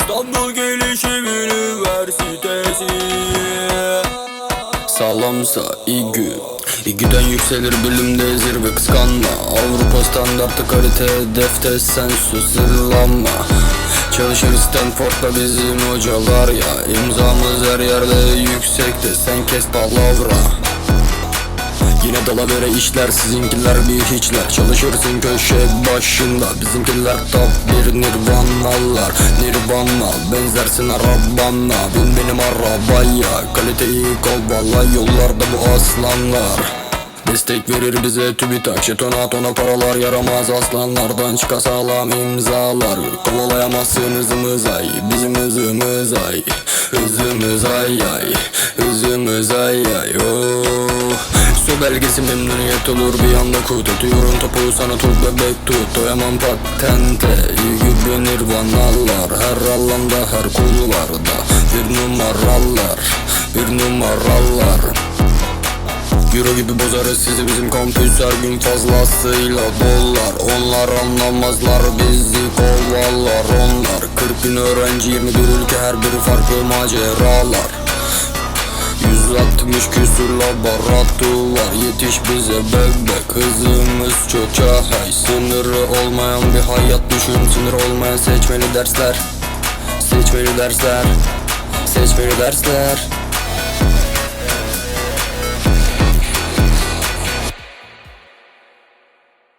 İstanbul Gelişim Üniversitesi. Sağlamsa İGÜ. İGÜ'den yükselir bilimde zirve kıskanma. Avrupa standartı kalite hedefte sen sırlanma. Çalışır Stanford'da bizim hocalar ya İmzamız her yerde yüksekte. Sen kes palavra Yine dalavere işler sizinkiler bir hiçler. Çalışırsın köşe başında Bizimkiler top bir nirvanalar Nirvana benzersin arabana Bin benim arabaya Kaliteyi kovala. Yollarda bu aslanlar. Destek verir bize TÜBİTAK. Jetona tona paralar yaramaz aslanlardan. Çıka sağlam imzalar. Kovalayamazsın hızımız ay Bizim hızımız ay. Hızımız ay ay. Hızımız ay ay. Oh. Su belgesi memnuniyet olur. Bir anda kut Atıyorum topu sana tut bebek tut. Doyamam patente İyi gibi nirvanalar. Her alanda her kulvarda Bir numaralar Bir numaralar. Euro gibi bozarız sizi bizim kampüs her gün fazlasıyla dolar Onlar anlamazlar bizi kovalar. Onlar 40 bin öğrenci 21 ülke her biri farklı maceralar 160 küsur laboratuvar Yetiş bize bebek Hızımız. Çok çahay Sınırı olmayan bir hayat düşün. Sınır olmayan seçmeli dersler. Seçmeli dersler. Seçmeli dersler